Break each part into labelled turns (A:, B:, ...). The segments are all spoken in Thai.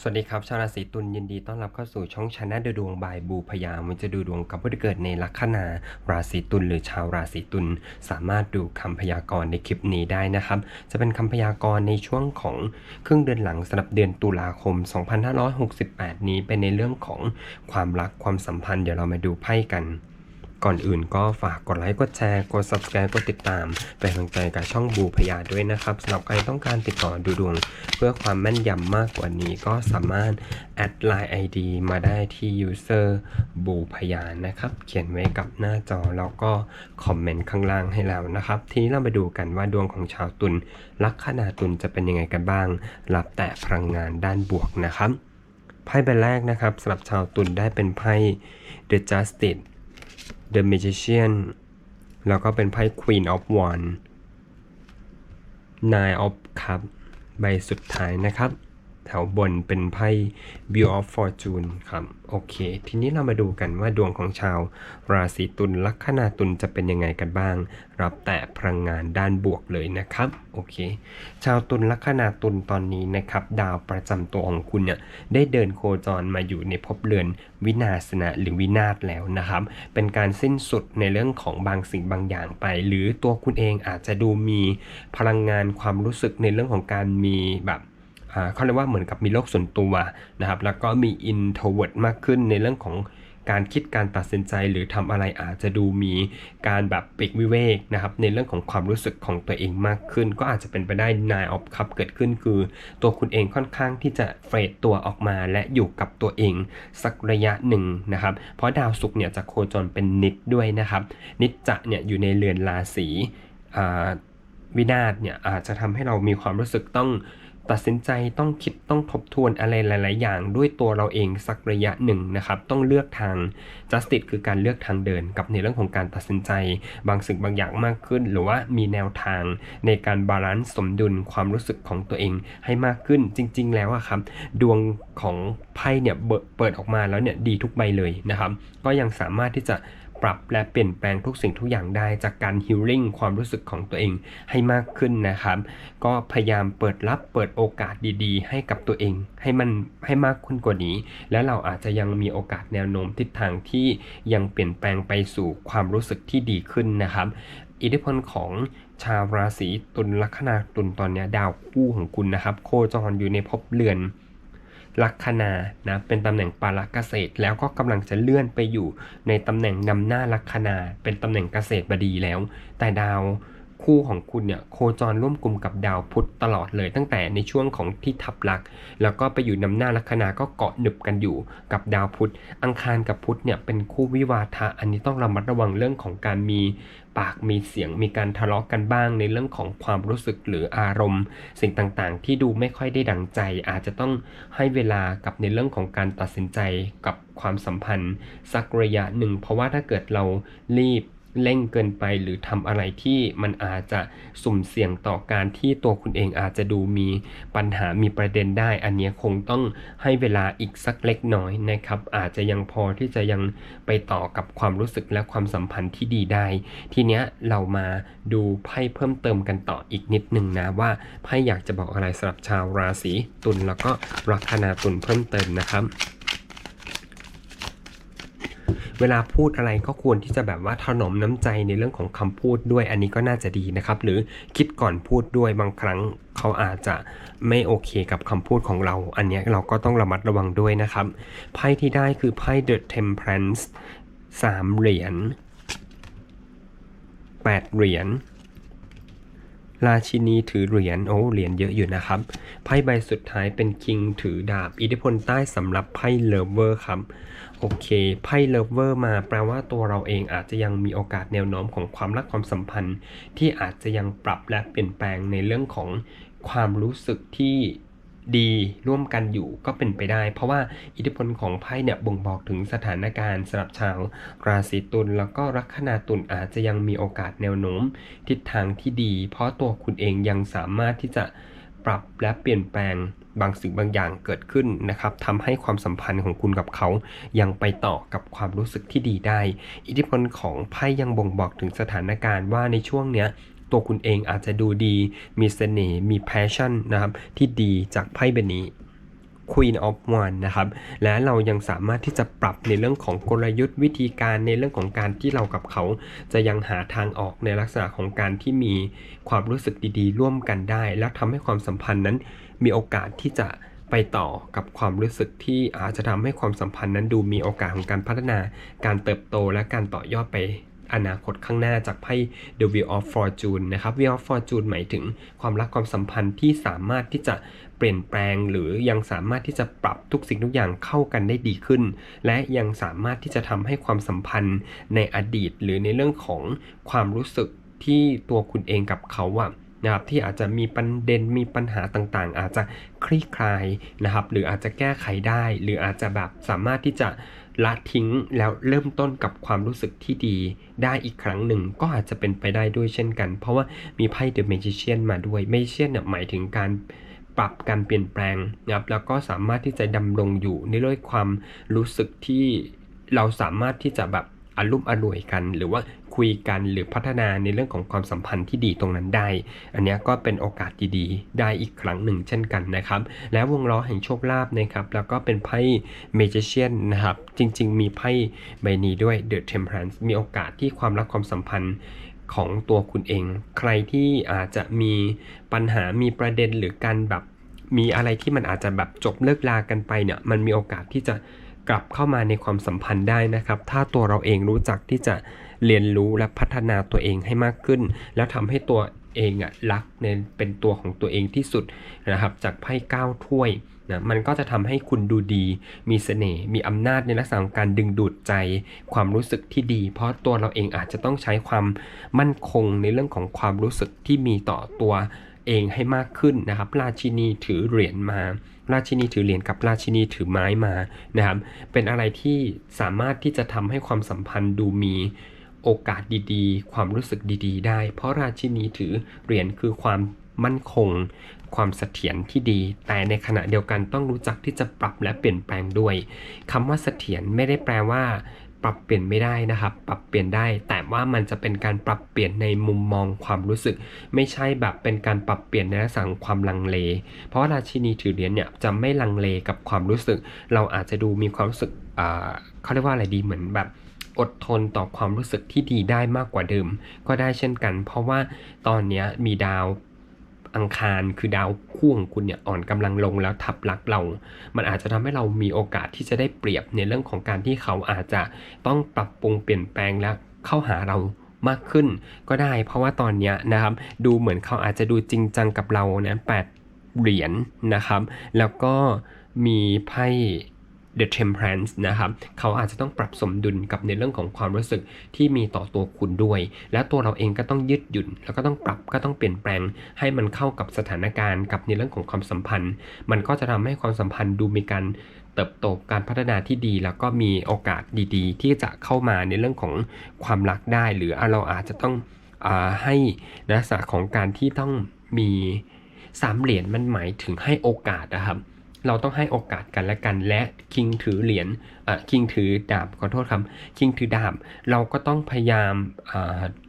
A: สวัสดีครับ ชาวราศีตุลยินดีต้อนรับเข้าสู่ช่องชนะดูดวงบายบูพยามันจะดูดวงกับผู้ที่เกิดในลัคนาราศีตุลหรือชาวราศีตุลสามารถดูคำพยากรณ์ในคลิปนี้ได้นะครับ จะเป็นคำพยากรณ์ในช่วงของครึ่งเดือนหลังสำหรับเดือนตุลาคม 2568 นี้เป็นในเรื่องของความรักความสัมพันธ์เดี๋ยวเรามาดูไพ่กัน ก่อนอื่นก็ฝากกดไลค์ กดแชร์ กด subscribe กดติดตาม เป็นกำลังใจกับช่องบูพยาด้วยนะครับสำหรับใครต้องการติดต่อดูดวง เพื่อความแม่นยำมากกว่านี้ก็สามารถแอดไลน์ ID มาได้ที่ user บูพยานะครับ เขียนไว้กับหน้าจอแล้วก็คอมเมนต์ข้างล่างให้แล้วนะครับ ทีนี้เรามาดูกันว่าดวงของชาวตุลลัคนาตุลจะเป็นยังไงกันบ้าง รับแต่พลังงานด้านบวกนะครับไพ่ใบแรกนะครับสำหรับชาวตุลได้เป็นไพ่ The Justice The Magician แล้วก็เป็นไพ่ Queen of Wands Nine of Cups ใบสุดท้ายนะครับ แถวบนเป็นไพ่ View of Fortune ครับ โอเค ทีนี้เรามาดูกันว่าดวงของชาว ราศีตุลลัคนาตุลจะเป็นยังไงกันบ้าง รับแต่พลังงานด้านบวกเลยนะครับ โอเค ชาวตุลลัคนาตุลตอนนี้นะครับ ดาวประจำตัวของคุณเนี่ยได้เดินโคจรมาอยู่ในภพเรือนวินาศนะหรือวินาศแล้วนะครับ เป็นการสิ้นสุดในเรื่องของบางสิ่งบางอย่างไป หรือตัวคุณเองอาจจะดูมีพลังงานความรู้สึกในเรื่องของการมีแบบ เขาเรียกว่าเหมือนกับมีโลกส่วนตัวนะครับ แล้วก็มี introvert มากขึ้นในเรื่องของการคิดการตัดสินใจหรือทำอะไรอาจจะดูมีการแบบปลีกวิเวกนะครับในเรื่องของความรู้สึกของตัวเองมากขึ้น ก็อาจจะเป็นไปได้ nine of cup เกิดขึ้นคือ ตัวคุณเองค่อนข้างที่จะเฟรดตัวออกมาและอยู่กับตัวเองสักระยะหนึ่งนะครับเพราะดาวศุกร์เนี่ยจะโคจรเป็นนิดด้วยนะครับ นิจจะเนี่ยอยู่ในเรือนราศีอ่า วินาศเนี่ยอาจจะทำให้เรามีความรู้สึกต้องตัดสินใจต้องคิดต้องทบทวนอะไรหลาย ๆ อย่างด้วยตัวเราเองสักระยะหนึ่งนะครับ ต้องเลือกทาง justice คือการเลือกทางเดินกับในเรื่องของการตัดสินใจ บางสิ่งบางอย่างมากขึ้น หรือว่ามีแนวทางในการบาลานซ์สมดุลความรู้สึกของตัวเองให้มากขึ้นจริง ๆ แล้วอะครับ ดวงของไพ่เนี่ยเปิดออกมาแล้วเนี่ยดีทุกใบเลยนะครับ ก็ยังสามารถที่จะ ปรับและเปลี่ยนแปลงทุกสิ่งทุกอย่างได้จากการฮิลลิ่งความรู้สึกของตัวเองให้มากขึ้นนะครับ ก็พยายามเปิดรับเปิดโอกาสดีๆ ให้กับตัวเอง ให้มันให้มากขึ้นกว่านี้ และเราอาจจะยังมีโอกาสแนวโน้มทิศทางที่ยังเปลี่ยนแปลงไปสู่ความรู้สึกที่ดีขึ้นนะครับ อิทธิพลของชาวราศีตุลลัคนาตุลตอนนี้ดาวคู่ของคุณนะครับ โคจรอยู่ในภพเรือน ลัคนานะเป็นตำแหน่งปาระเกษตร แล้วก็กำลังจะเลื่อนไปอยู่ในตำแหน่งนำหน้าลัคนา เป็นตำแหน่งเกษตรบดีแล้ว แต่ดาว คู่ของคุณเนี่ยโคจรร่วมกลุ่มกับดาวพุธตลอดเลย ตั้งแต่ในช่วงของที่ทับลักแล้วก็ไปอยู่นำหน้าลัคนาก็เกาะหนึบกันอยู่กับดาวพุธ อังคารกับพุธเนี่ยเป็นคู่วิวาทะ อันนี้ต้องระมัดระวังเรื่องของการมีปากมีเสียงมีการทะเลาะกันบ้างในเรื่องของความรู้สึกหรืออารมณ์ สิ่งต่างๆ ที่ดูไม่ค่อยได้ดังใจ อาจจะต้องให้เวลากับในเรื่องของการตัดสินใจกับความสัมพันธ์ สักระยะหนึ่ง เพราะว่าถ้าเกิดเรารีบ เร่งเกินไปหรือทำอะไรที่มันอาจจะสุ่มเสี่ยงต่อการที่ตัวคุณเองอาจจะดูมีปัญหามีประเด็นได้ อันนี้คงต้องให้เวลาอีกสักเล็กน้อยนะครับ อาจจะยังพอที่จะยังไปต่อกับความรู้สึกและความสัมพันธ์ที่ดีได้ ทีเนี้ยเรามาดูไพ่เพิ่มเติมกันต่ออีกนิดหนึ่งนะว่าไพ่อยากจะบอกอะไรสำหรับชาวราศีตุลแล้วก็ลัคนาตุลเพิ่มเติมนะครับ เวลาพูดอะไรก็ควรที่จะแบบว่าถนอมน้ำใจในเรื่องของคำพูดด้วยอันนี้ก็น่าจะดีนะครับ หรือคิดก่อนพูดด้วยบางครั้งเขาอาจจะไม่โอเคกับคำพูดของเรา อันนี้เราก็ต้องระมัดระวังด้วยนะครับ ไพ่ที่ได้คือไพ่ The Temperance สามเหรียญแปดเหรียญ ราชินีถือเหรียญโอ้เหรียญเยอะอยู่นะครับ ไพ่ใบสุดท้ายเป็นคิงถือดาบ อิทธิพลใต้สำหรับไพ่เลเวอร์ครับ โอเค ไพ่เลเวอร์มาแปลว่าตัวเราเองอาจจะยังมีโอกาสแนวโน้มของความรักความสัมพันธ์ ที่อาจจะยังปรับและเปลี่ยนแปลงในเรื่องของความรู้สึกที่ ดีร่วมกันอยู่ก็เป็นไปได้ เพราะว่าอิทธิพลของไพ่เนี่ยบ่งบอกถึงสถานการณ์สำหรับชาวราศีตุลแล้วก็ลัคนาตุลอาจจะยังมีโอกาสแนวโน้ม ทิศทางที่ดี เพราะตัวคุณเองยังสามารถที่จะปรับและเปลี่ยนแปลงบางสิ่งบางอย่างเกิดขึ้นนะครับทำให้ความสัมพันธ์ของคุณกับเขายังไปต่อกับความรู้สึกที่ดีได้ อิทธิพลของไพ่ยังบ่งบอกถึงสถานการณ์ว่าในช่วงเนี้ย ตัวคุณเองอาจจะดูดี มีเสน่ห์ มีแพชชั่นนะครับที่ดีจากไพ่ใบนี้ Queen of Wands นะครับ และเรายังสามารถที่จะปรับในเรื่องของกลยุทธ์วิธีการในเรื่องของการที่เรากับเขา จะยังหาทางออกในลักษณะของการที่มีความรู้สึกดีๆ ร่วมกันได้ และทำให้ความสัมพันธ์นั้นมีโอกาสที่จะไปต่อกับความรู้สึกที่อาจจะทำให้ความสัมพันธ์นั้นดูมีโอกาสของการพัฒนา การเติบโตและการต่อยอดไป อนาคตข้างหน้าจากไพ่ The Wheel of Fortune นะครับ Wheel of Fortune หมายถึงความรักความสัมพันธ์ที่สามารถที่จะเปลี่ยนแปลง หรือยังสามารถที่จะปรับทุกสิ่งทุกอย่างเข้ากันได้ดีขึ้น และยังสามารถที่จะทำให้ความสัมพันธ์ในอดีต หรือในเรื่องของความรู้สึกที่ตัวคุณเองกับเขาอะนะครับที่อาจจะมีประเด็นมีปัญหาต่างๆ อาจจะคลี่คลายนะครับหรืออาจจะแก้ไขได้ หรืออาจจะแบบสามารถที่จะ ละทิ้งแล้วเริ่มต้นกับความรู้สึกที่ดีได้อีกครั้งหนึ่งก็อาจจะเป็นไปได้ด้วยเช่นกัน เพราะว่ามีไพ่เดอะเมจิเชียนมาด้วยเมจิเชียนเนี่ยหมายถึงการปรับการเปลี่ยนแปลงนะครับแล้วก็สามารถที่จะดำรงอยู่ในด้วยความรู้สึกที่เราสามารถที่จะแบบ อารมณ์อร่วยกัน หรือว่าคุยกันหรือพัฒนาในเรื่องของความสัมพันธ์ที่ดีตรงนั้นได้ อันนี้ก็เป็นโอกาสดีๆ ได้อีกครั้งหนึ่งเช่นกันนะครับ และวงล้อแห่งโชคลาภนะครับ แล้วก็เป็นไพ่ Magician นะครับ จริง ๆ มีไพ่ใบนี้ด้วย The Temperance มีโอกาสที่ความรักความสัมพันธ์ของตัวคุณเอง ใครที่อาจจะมีปัญหามีประเด็นหรือการแบบมีอะไรที่มันอาจจะแบบจบเลิกลากันไปเนี่ย มันมีโอกาสที่จะ กลับเข้ามาในความสัมพันธ์ได้นะครับ ถ้าตัวเราเองรู้จักที่จะเรียนรู้และพัฒนาตัวเองให้มากขึ้น แล้วทำให้ตัวเองอะรักในเป็นตัวของตัวเองที่สุดนะครับจากไพ่เก้าถ้วยนะมันก็จะทำให้คุณดูดี มีเสน่ห์มีอำนาจในลักษณะของการดึงดูดใจ ความรู้สึกที่ดี เพราะตัวเราเองอาจจะต้องใช้ความมั่นคงในเรื่องของความรู้สึกที่มีต่อตัว เองให้มากขึ้นนะครับ ราชินีถือเหรียญมา ราชินีถือเหรียญกับราชินีถือไม้มานะครับ เป็นอะไรที่สามารถที่จะทำให้ความสัมพันธ์ดูมีโอกาสดีๆ ความรู้สึกดีๆ ได้ เพราะราชินีถือเหรียญคือความมั่นคง ความเสถียรที่ดี แต่ในขณะเดียวกันต้องรู้จักที่จะปรับและเปลี่ยนแปลงด้วยคำว่าเสถียรไม่ได้แปลว่า ปรับเปลี่ยนไม่ได้นะครับ ปรับเปลี่ยนได้ แต่ว่ามันจะเป็นการปรับเปลี่ยนในมุมมองความรู้สึก ไม่ใช่แบบเป็นการปรับเปลี่ยนในลักษณะของความลังเล เพราะราชินีถือเหรียญเนี่ยจะไม่ลังเลกับความรู้สึก เราอาจจะดูมีความรู้สึกเขาเรียกว่าอะไรดีเหมือนแบบอดทนต่อความรู้สึกที่ดีได้มากกว่าเดิม ก็ได้เช่นกัน เพราะว่าตอนนี้มีดาว อังคารคือดาวคู่ของคุณเนี่ยอ่อนกำลังลงแล้วทับลักเรา มันอาจจะทำให้เรามีโอกาสที่จะได้เปรียบในเรื่องของการที่เขาอาจจะต้องปรับปรุงเปลี่ยนแปลงและเข้าหาเรามากขึ้นก็ได้ เพราะว่าตอนนี้นะครับดูเหมือนเขาอาจจะดูจริงจังกับเราเนี่ยแปดเหรียญนะครับ แล้วก็มีไพ่ The Temperance นะครับเขาอาจจะต้องปรับสมดุลกับในเรื่องของความรู้สึกที่มีต่อตัวคุณด้วย และตัวเราเองก็ต้องยืดหยุ่น แล้วก็ต้องปรับก็ต้องเปลี่ยนแปลง ให้มันเข้ากับสถานการณ์กับในเรื่องของความสัมพันธ์ มันก็จะทำให้ความสัมพันธ์ดูมีการเติบโตการพัฒนาที่ดี แล้วก็มีโอกาสดีๆ ที่จะเข้ามาในเรื่องของความรักได้ หรือเราอาจจะต้องอให้นลักษณะของการที่ต้องมีสามเหรียญมันหมายถึงให้โอกาสนะครับ เราต้องให้โอกาสกันและกัน และคิงถือเหรียญอะคิงถือดาบขอโทษครับคิงถือดาบเราก็ต้องพยายาม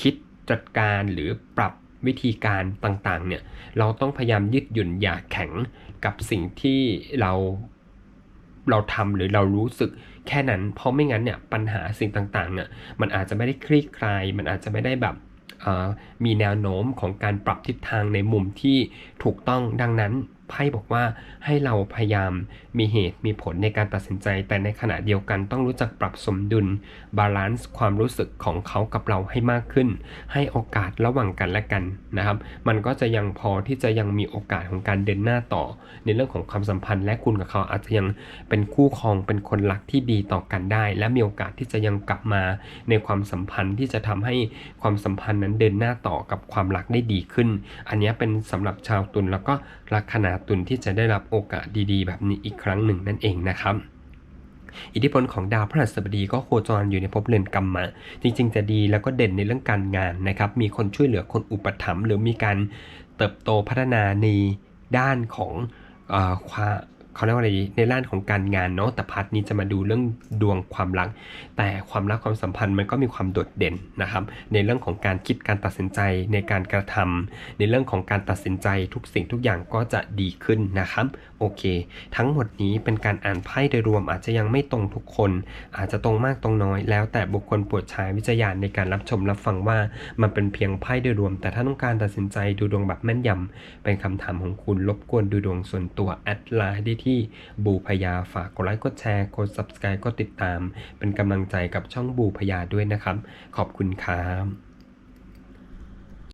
A: คิดจัดการหรือปรับวิธีการต่างๆเนี่ยเราต้องพยายามยืดหยุ่นอย่าแข็งกับสิ่งที่เราเราทำหรือเรารู้สึกแค่นั้น เพราะไม่งั้นเนี่ยปัญหาสิ่งต่างๆเนี่ยมันอาจจะไม่ได้คลี่คลาย มันอาจจะไม่ได้แบบมีแนวโน้มของการปรับทิศทางในมุมที่ถูกต้องดังนั้น ไพ่บอกว่าให้เราพยายามมีเหตุมีผลในการตัดสินใจ แต่ในขณะเดียวกันต้องรู้จักปรับสมดุลบาลานซ์ความรู้สึกของเขากับเราให้มากขึ้น ให้โอกาสระหว่างกันและกันนะครับ มันก็จะยังพอที่จะยังมีโอกาสของการเดินหน้าต่อ ในเรื่องของความสัมพันธ์ และคุณกับเขาอาจจะยังเป็นคู่ครองเป็นคนรักที่ดีต่อกันได้ และมีโอกาสที่จะยังกลับมาในความสัมพันธ์ที่จะทำให้ความสัมพันธ์นั้นเดินหน้าต่อกับความรักได้ดีขึ้น อันนี้เป็นสำหรับชาวตุลแล้วก็ลัคนาตุลที่จะได้รับโอกาสดีๆ แบบนี้อีกครั้งหนึ่งนั่นเองนะครับอิทธิพลของดาวพฤหัสบดีก็โคจรอยู่ในภพเรือนกรรมะ จริง ๆ จะดีแล้วก็เด่นในเรื่องการงานนะครับ มีคนช่วยเหลือคนอุปถัมภ์หรือมีการเติบโตพัฒนาในด้านของอความ เขาเรียกว่าอะไรดีในด้านของการงานเนาะแต่พาร์ทนี้จะมาดูเรื่องดวงความรัก แต่ความรักความสัมพันธ์มันก็มีความโดดเด่นนะครับ ในเรื่องของการคิดการตัดสินใจในการกระทำในเรื่องของการตัดสินใจทุกสิ่งทุกอย่างก็จะดีขึ้นนะครับโอเค ทั้งหมดนี้เป็นการอ่านไพ่โดยรวมอาจจะยังไม่ตรงทุกคน อาจจะตรงมากตรงน้อย แล้วแต่บุคคลโปรดใช้วิจารณญาณในการรับชมรับฟังว่ามันเป็นเพียงไพ่โดยรวม แต่ถ้าต้องการตัดสินใจดูดวงแบบแม่นยำเป็นคำถามของคุณรบกวนดูดวงส่วนตัวแอดไลน์ได้ที่บูพยาฝากกดไลค์กดแชร์กด subscribe กดติดตาม เป็นกำลังใจกับช่องบูพยาด้วยนะครับ ขอบคุณครับ